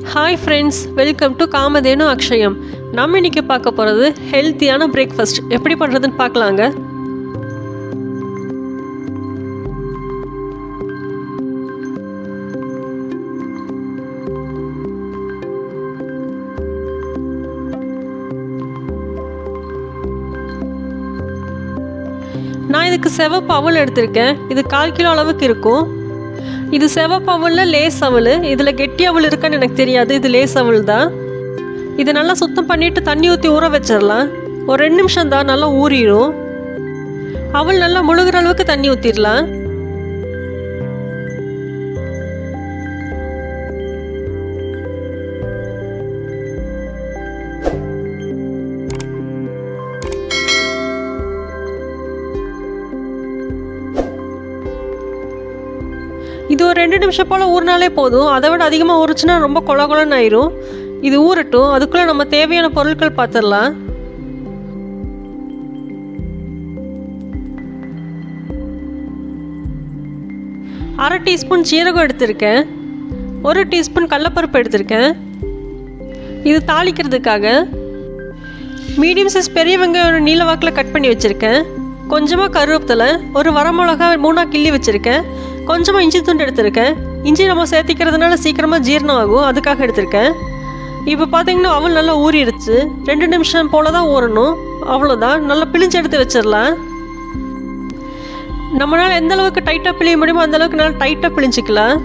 Hi friends welcome to Kamadhenu Akshayam நம்ம இன்றைக்கி பார்க்க போகிறது ஹெல்த்தியான பிரேக்ஃபாஸ்ட் எப்படி பண்ணுறதுன்னு பார்க்கலாங்க. நான் இதுக்கு செவப்பு அவல் எடுத்திருக்கேன். இது கால் கிலோ அளவுக்கு இருக்கும். இது செவப்பு லேஸ் அவள். இதில் கெட்டி அவள் இருக்கான்னு எனக்கு தெரியாது. இது லேஸ் அவள் தான் இதை நல்லா சுத்தம் பண்ணிவிட்டு தண்ணி ஊற்றி ஊற வச்சிடலாம் ஒரு ரெண்டு நிமிஷம் தான் நல்லா ஊறிடும் அவள் நல்லா முழுகிற அளவுக்கு தண்ணி ஊற்றிடலாம் இது ஒரு ரெண்டு நிமிஷம் போல் ஊறினாலே போதும். அதை விட அதிகமாக ஊறுச்சுன்னா ரொம்ப கொல கொலன்னு ஆயிரும். இது ஊறட்டும். அதுக்குள்ளே நம்ம தேவையான பொருட்கள் பார்த்துடலாம் அரை டீஸ்பூன் சீரகம் எடுத்திருக்கேன். ஒரு டீஸ்பூன் கடலப்பருப்பு எடுத்திருக்கேன். இது தாளிக்கிறதுக்காக. மீடியம் சைஸ் பெரிய வெங்காயம் நீல வாக்கில் கட் பண்ணி வச்சுருக்கேன். கொஞ்சமாக கருவேப்பிலை ஒரு வரமிளகா மூணாக கிள்ளி வச்சுருக்கேன். கொஞ்சமாக இஞ்சி துண்டு எடுத்திருக்கேன். இஞ்சி நம்ம சேர்த்திக்கிறதுனால சீக்கிரமாக ஜீரணம் ஆகும். அதுக்காக எடுத்திருக்கேன். இப்போ பார்த்தீங்கன்னா அவள் நல்லா ஊறிடுச்சு. ரெண்டு நிமிஷம் போல தான் ஊறணும். அவ்வளோதான் நல்லா பிழிஞ்சு எடுத்து வச்சிடலாம். நம்மளால் எந்த அளவுக்கு டைட்டாக பிழிய முடியுமோ அந்த அளவுக்கு நல்லா டைட்டாக பிழிஞ்சிக்கலாம்.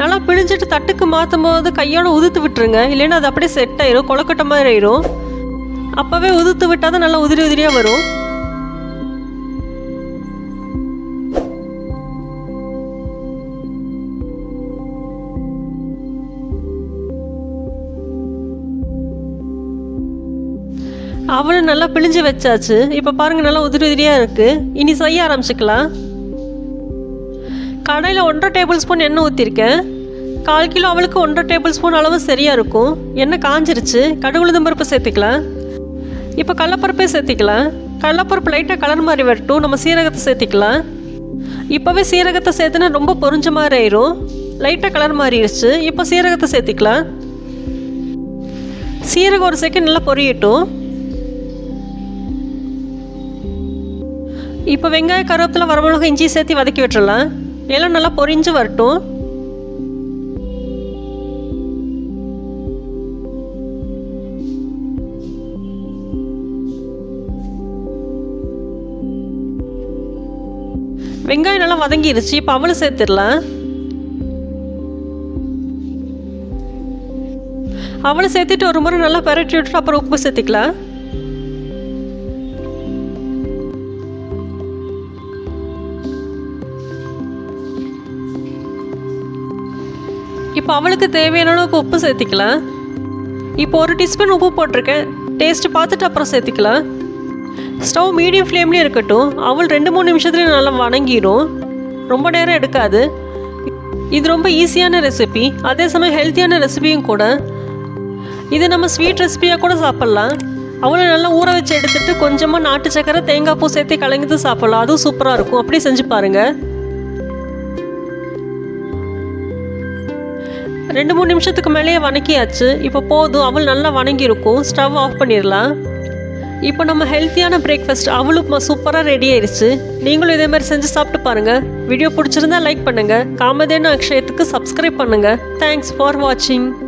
நல்லா பிழிஞ்சிட்டு தட்டுக்கு மாற்றும் போது கையோட உதுத்து விட்டுருங்க. இல்லைன்னா அது அப்படியே செட் ஆயிரும். கொலக்கட்டை மாதிரி ஆயிரும். அப்போவே உதுத்து விட்டால் தான் நல்லா உதிரி உதிரியாக வரும். அவளும் நல்லா பிழிஞ்சு வச்சாச்சு. இப்போ பாருங்க நல்லா உதிரி உதிரியாக இருக்குது இனி செய்ய ஆரம்பிச்சுக்கலாம். கடையில் ஒன்றரை டேபிள் ஸ்பூன் எண்ணெய் ஊற்றிருக்கேன் கால் கிலோ அவளுக்கு ஒன்றரை டேபிள் ஸ்பூன் அளவு சரியாக இருக்கும். எண்ணெய் காஞ்சிருச்சு. கடுகு உளுந்தம்பருப்பு சேர்த்துக்கலாம். இப்போ கடலப்பருப்பே சேர்த்திக்கலாம். கடலப்பருப்பு லைட்டாக கலர் மாதிரி வரட்டும். நம்ம சீரகத்தை சேர்த்திக்கலாம். இப்போவே சீரகத்தை சேர்த்துனா ரொம்ப பொறிஞ்ச மாதிரி ஆயிரும். லைட்டாக கலர் மாறிடுச்சு இப்போ சீரகத்தை சேர்த்திக்கலாம். சீரகம் ஒரு செகண்ட் நல்லா பொரியட்டும். இப்போ வெங்காய கருவேப்பிலை வரமிளகு இஞ்சி சேர்த்து வதக்கி விட்டுறலாம். எல்லாம் நல்லா பொரிஞ்சு வரட்டும். வெங்காயம் நல்லா வதங்கிருச்சு. இப்போ அவளை சேர்த்துடலாம். அவளை சேர்த்துட்டு ஒரு முறை நல்லா பரட்டி விட்டுட்டு அப்புறம் உப்பு சேர்த்துக்கலாம். இப்போ அவளுக்கு தேவையான அளவுக்கு உப்பு சேர்த்திக்கலாம் இப்போ ஒரு டீஸ்பூன் உப்பு போட்டிருக்கேன். டேஸ்ட்டு பார்த்துட்டு அப்புறம் சேர்த்திக்கலாம் ஸ்டவ் மீடியம் ஃப்ளேம்லேயே இருக்கட்டும். அவள் ரெண்டு மூணு நிமிஷத்துலேயே நல்லா வணங்கிடும். ரொம்ப நேரம் எடுக்காது. இது ரொம்ப ஈஸியான ரெசிபி அதே சமயம் ஹெல்த்தியான ரெசிபியும் கூட. இது நம்ம ஸ்வீட் ரெசிபியாக கூட சாப்பிட்லாம். அவளை நல்லா ஊற வச்சு எடுத்துட்டு கொஞ்சமாக நாட்டு சக்கரை தேங்காய் பூ சேர்த்து கலங்கிட்டு சாப்பிட்லாம். அதுவும் சூப்பராக இருக்கும். அப்படியே செஞ்சு பாருங்கள் ரெண்டு மூணு நிமிஷத்துக்கு மேலேயே வணக்கியாச்சு. இப்போ போதும் அவள் நல்லா வணங்கியிருக்கும். ஸ்டவ் ஆஃப் பண்ணிடலாம். இப்போ நம்ம ஹெல்த்தியான பிரேக்ஃபாஸ்ட் அவளும் சூப்பராக ரெடி ஆயிடுச்சு நீங்களும் இதே மாதிரி செஞ்சு சாப்பிட்டு பாருங்கள் வீடியோ பிடிச்சிருந்தா லைக் பண்ணுங்கள் காமதேனு அக்ஷயத்துக்கு சப்ஸ்கிரைப் பண்ணுங்கள் தேங்க்ஸ் ஃபார் வாட்சிங்